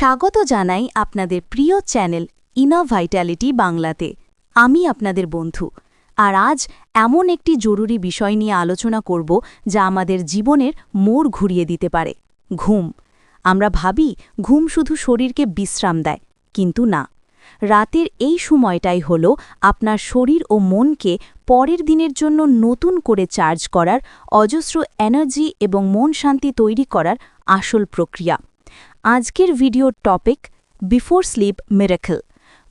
স্বাগত জানাই আপনাদের প্রিয় চ্যানেল ইনা ভাইটালিটি বাংলাতে। আমি আপনাদের বন্ধু। আর আজ এমন একটি জরুরি বিষয় নিয়ে আলোচনা করব যা আমাদের জীবনের মোড় ঘুরিয়ে দিতে পারে, ঘুম। আমরা ভাবি ঘুম শুধু শরীরকে বিশ্রাম দেয়, কিন্তু না। রাতের এই সময়টাই হল আপনার শরীর ও মনকে পরের দিনের জন্য নতুন করে চার্জ করার, অজস্র এনার্জি এবং মন শান্তি তৈরি করার আসল প্রক্রিয়া। আজকের ভিডিওর টপিক বিফোর স্লিপ মিরাকল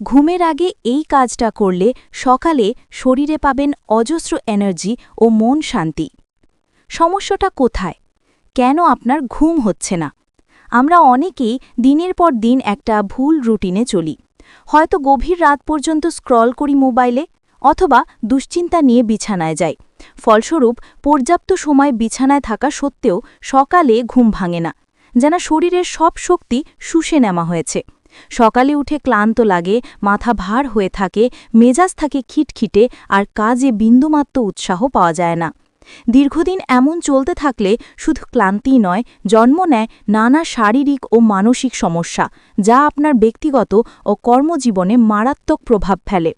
ঘুমের আগে এই কাজটা করলে সকালে শরীরে পাবেন অজস্র এনার্জি ও মন শান্তি। সমস্যাটা কোথায়? কেন আপনার ঘুম হচ্ছে না? আমরা অনেকেই দিনের পর দিন একটা ভুল রুটিনে চলি। হয়তো গভীর রাত পর্যন্ত স্ক্রল করি মোবাইলে অথবা দুশ্চিন্তা নিয়ে বিছানায় যাই। ফলস্বরূপ, পর্যাপ্ত সময় বিছানায় থাকা সত্ত্বেও সকালে ঘুম ভাঙে না। যেন শরীরের সব শক্তি শুষে নেওয়া হয়েছে। সকালে উঠে ক্লান্ত লাগে, মাথা ভার হয়ে থাকে, মেজাজ থাকে খিটখিটে, আর কাজে বিন্দুমাত্র উৎসাহ পাওয়া যায় না। দীর্ঘদিন এমন চলতে থাকলে শুধু ক্লান্তি নয়, জন্ম নেয় নানা শারীরিক ও মানসিক সমস্যা, যা আপনার ব্যক্তিগত ও কর্মজীবনে মারাত্মক প্রভাব ফেলে।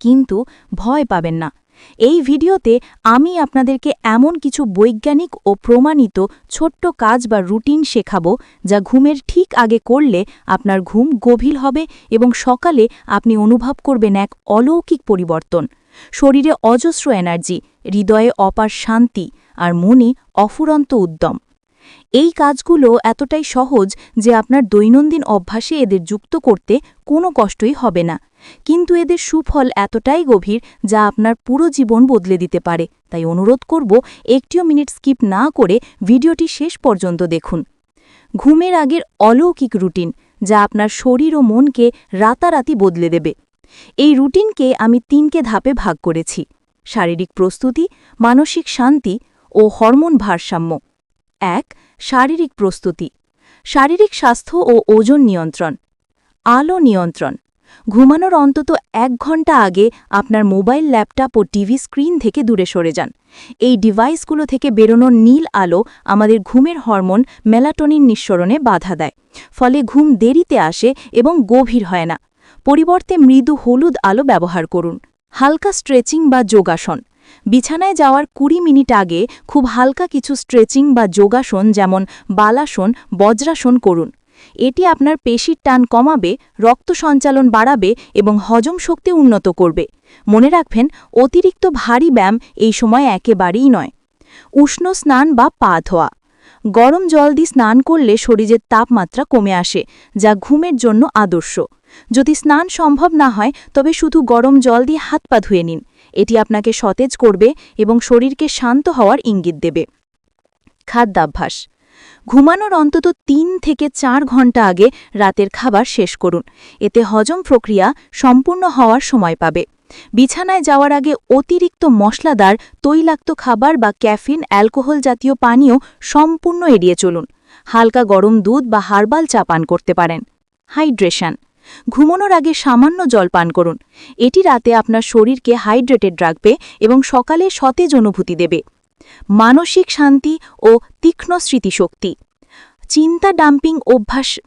কিন্তু ভয় পাবেন না। এই ভিডিওতে আমি আপনাদেরকে এমন কিছু বৈজ্ঞানিক ও প্রমাণিত ছোট্ট কাজ বা রুটিন শেখাবো যা ঘুমের ঠিক আগে করলে আপনার ঘুম গভীর হবে এবং সকালে আপনি অনুভব করবেন এক অলৌকিক পরিবর্তন। শরীরে অজস্র এনার্জি, হৃদয়ে অপার শান্তি আর মনে অফুরন্ত উদ্যম। এই কাজগুলো এতটাই সহজ যে আপনার দৈনন্দিন অভ্যাসে এদের যুক্ত করতে কোনো কষ্টই হবে না। কিন্তু এদের সুফল এতটাই গভীর যা আপনার পুরো জীবন বদলে দিতে পারে। তাই অনুরোধ করব একটিও মিনিট স্কিপ না করে ভিডিওটি শেষ পর্যন্ত দেখুন। ঘুমের আগের অলৌকিক রুটিন, যা আপনার শরীর ও মনকে রাতারাতি বদলে দেবে। এই রুটিনকে আমি তিনকে ধাপে ভাগ করেছি। শারীরিক প্রস্তুতি, মানসিক শান্তি ও হরমোন ভারসাম্য। এক, শারীরিক প্রস্তুতি। শারীরিক স্বাস্থ্য ও ওজন নিয়ন্ত্রণ। আলো নিয়ন্ত্রণ। ঘুমানোর অন্তত এক ঘণ্টা আগে আপনার মোবাইল, ল্যাপটপ ও টিভি স্ক্রিন থেকে দূরে সরে যান। এই ডিভাইসগুলো থেকে বেরোনোর নীল আলো আমাদের ঘুমের হরমোন মেলাটোনিন নিঃসরণে বাধা দেয়। ফলে ঘুম দেরিতে আসে এবং গভীর হয় না। পরিবর্তে মৃদু হলুদ আলো ব্যবহার করুন। হালকা স্ট্রেচিং বা যোগাসন। বিছানায় যাওয়ার কুড়ি মিনিট আগে খুব হালকা কিছু স্ট্রেচিং বা যোগাসন যেমন বালাসন, বজ্রাসন করুন। এটি আপনার পেশির টান কমাবে, রক্ত সঞ্চালন বাড়াবে এবং হজম শক্তি উন্নত করবে। মনে রাখবেন, অতিরিক্ত ভারী ব্যায়াম এই সময় একেবারেই নয়। উষ্ণ স্নান বা পা ধোয়া। গরম জল দিয়ে স্নান করলে শরীরের তাপমাত্রা কমে আসে, যা ঘুমের জন্য আদর্শ। যদি স্নান সম্ভব না হয়, তবে শুধু গরম জল দিয়ে হাত পা ধুয়ে নিন। এটি আপনাকে সতেজ করবে এবং শরীরকে শান্ত হওয়ার ইঙ্গিত দেবে। খাদ্যাভ্যাস। ঘুমানোর অন্তত তিন থেকে চার ঘণ্টা আগে রাতের খাবার শেষ করুন। এতে হজম প্রক্রিয়া সম্পূর্ণ হওয়ার সময় পাবে। বিছানায় যাওয়ার আগে অতিরিক্ত মশলাদার, তৈলাক্ত খাবার বা ক্যাফিন, অ্যালকোহল জাতীয় পানীয় সম্পূর্ণ এড়িয়ে চলুন। হালকা গরম দুধ বা হার্বাল চা পান করতে পারেন। হাইড্রেশন। ঘুমানোর আগে সামান্য জল পান করুন। এটি রাতে আপনার শরীরকে হাইড্রেটেড রাখবে এবং সকালে সতেজ অনুভূতি দেবে। মানসিক শান্তি ও তীক্ষ্ণ স্মৃতিশক্তি। চিন্তা ডাম্পিং অভ্যাস।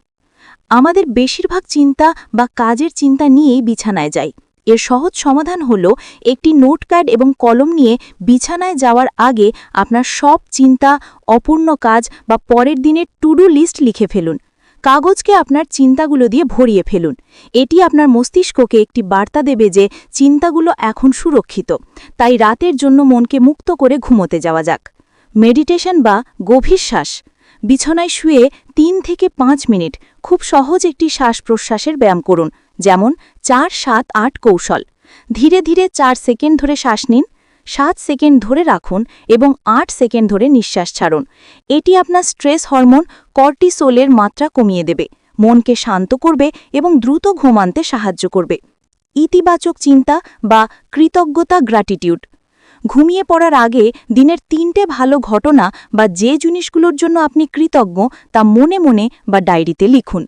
আমাদের বেশিরভাগ চিন্তা বা কাজের চিন্তা নিয়েই বিছানায় যাই। এর সহজ সমাধান হল একটি নোট নোটপ্যাড এবং কলম নিয়ে বিছানায় যাওয়ার আগে আপনার সব চিন্তা, অপূর্ণ কাজ বা পরের দিনের টুডু লিস্ট লিখে ফেলুন। কাগজকে আপনার চিন্তাগুলো দিয়ে ভরিয়ে ফেলুন। এটি আপনার মস্তিষ্ককে একটি বার্তা দেবে যে চিন্তাগুলো এখন সুরক্ষিত। তাই রাতের জন্য মনকে মুক্ত করে ঘুমোতে যাওয়া যাক। মেডিটেশন বা গভীর শ্বাস। বিছানায় শুয়ে তিন থেকে পাঁচ মিনিট খুব সহজ একটি শ্বাস প্রশ্বাসের ব্যায়াম করুন, যেমন চার সাত আট কৌশল। ধীরে ধীরে চার সেকেন্ড ধরে শ্বাস নিন। সাত সেকেন্ড ধরে রাখুন এবং আট সেকেন্ড ধরে নিঃশ্বাস ছাড়ুন। এটি আপনার স্ট্রেস হরমোন কর্টিসোলের মাত্রা কমিয়ে দেবে। মনকে শান্ত করবে এবং দ্রুত ঘুমানতে সাহায্য করবে। ইতিবাচক চিন্তা বা কৃতজ্ঞতা গ্র্যাটিটিউড। ঘুমিয়ে পড়ার আগে দিনের তিনটে ভালো ঘটনা বা যে জিনিসগুলোর জন্য আপনি কৃতজ্ঞ তা মনে মনে বা ডায়েরিতে লিখুন।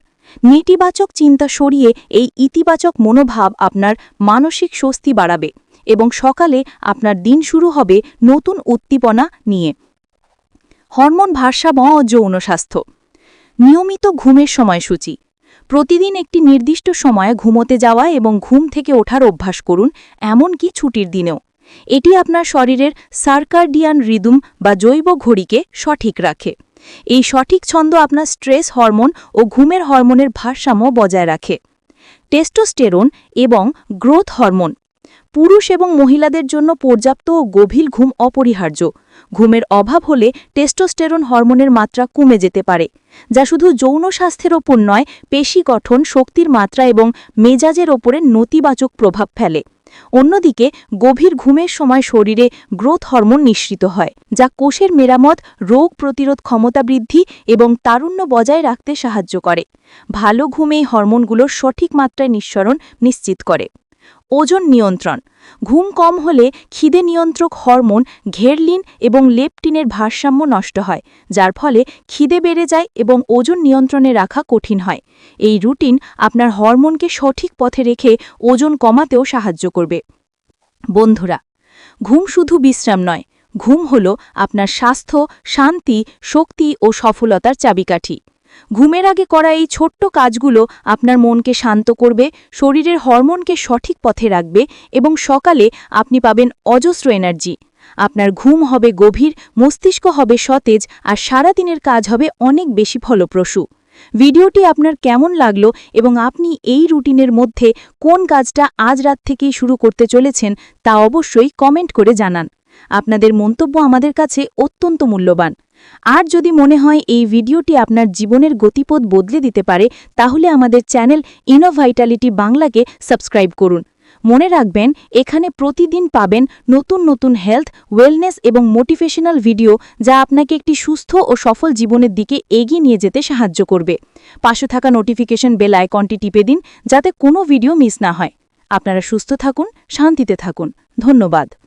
নেতিবাচক চিন্তা সরিয়ে এই ইতিবাচক মনোভাব আপনার মানসিক স্বস্তি বাড়াবে। এবং সকালে আপনার দিন শুরু হবে নতুন উদ্দীপনা নিয়ে। হরমোন ভারসাম্য ও যৌন স্বাস্থ্য। নিয়মিত ঘুমের সময়সূচি। প্রতিদিন একটি নির্দিষ্ট সময়ে ঘুমোতে যাওয়া এবং ঘুম থেকে ওঠার অভ্যাস করুন, এমনকি ছুটির দিনেও। এটি আপনার শরীরের সার্কার্ডিয়ান রিদুম বা জৈব ঘড়িকে সঠিক রাখে। এই সঠিক ছন্দ আপনার স্ট্রেস হরমোন ও ঘুমের হরমোনের ভারসাম্য বজায় রাখে। টেস্টোস্টেরন এবং গ্রোথ হরমোন পুরুষ এবং মহিলাদের জন্য পর্যাপ্ত ও গভীর ঘুম অপরিহার্য। ঘুমের অভাব হলে টেস্টোস্টেরন হরমোনের মাত্রা কমে যেতে পারে, যা শুধু যৌন স্বাস্থ্যের ওপর নয়, পেশি গঠন, শক্তির মাত্রা এবং মেজাজের ওপরে নতিবাচক প্রভাব ফেলে। অন্যদিকে, গভীর ঘুমের সময় শরীরে গ্রোথ হরমোন নিঃসৃত হয়, যা কোষের মেরামত, রোগ প্রতিরোধ ক্ষমতা বৃদ্ধি এবং তারুণ্য বজায় রাখতে সাহায্য করে। ভালো ঘুম হরমোনগুলোর সঠিক মাত্রায় নিঃসরণ নিশ্চিত করে। ওজন নিয়ন্ত্রণ। ঘুম কম হলে খিদে নিয়ন্ত্রক হরমোন ঘেরলিন এবং লেপটিনের ভারসাম্য নষ্ট হয়, যার ফলে খিদে বেড়ে যায় এবং ওজন নিয়ন্ত্রণে রাখা কঠিন হয়। এই রুটিন আপনার হরমোনকে সঠিক পথে রেখে ওজন কমাতেও সাহায্য করবে। বন্ধুরা, ঘুম শুধু বিশ্রাম নয়, ঘুম হল আপনার স্বাস্থ্য, শান্তি, শক্তি ও সফলতার চাবিকাঠি। ঘুমের আগে করা এই ছোট্ট কাজগুলো আপনার মনকে শান্ত করবে, শরীরের হরমোনকে সঠিক পথে রাখবে এবং সকালে আপনি পাবেন অজস্র এনার্জি। আপনার ঘুম হবে গভীর, মস্তিষ্ক হবে সতেজ আর সারাদিনের কাজ হবে অনেক বেশি ফলপ্রসূ। ভিডিওটি আপনার কেমন লাগল এবং আপনি এই রুটিনের মধ্যে কোন কাজটা আজ রাত থেকেই শুরু করতে চলেছেন তা অবশ্যই কমেন্ট করে জানান। আপনাদের মন্তব্য আমাদের কাছে অত্যন্ত মূল্যবান। আর যদি মনে হয় এই ভিডিওটি আপনার জীবনের গতিপথ বদলে দিতে পারে, তাহলে আমাদের চ্যানেল ইনোভাইটালিটি বাংলাকে সাবস্ক্রাইব করুন। মনে রাখবেন, এখানে প্রতিদিন পাবেন নতুন নতুন হেলথ, ওয়েলনেস এবং মোটিভেশনাল ভিডিও যা আপনাকে একটি সুস্থ ও সফল জীবনের দিকে এগিয়ে নিয়ে যেতে সাহায্য করবে। পাশে থাকা নোটিফিকেশন বেল আইকনটি টিপে দিন যাতে কোনো ভিডিও মিস না হয়। আপনারা সুস্থ থাকুন, শান্তিতে থাকুন। ধন্যবাদ।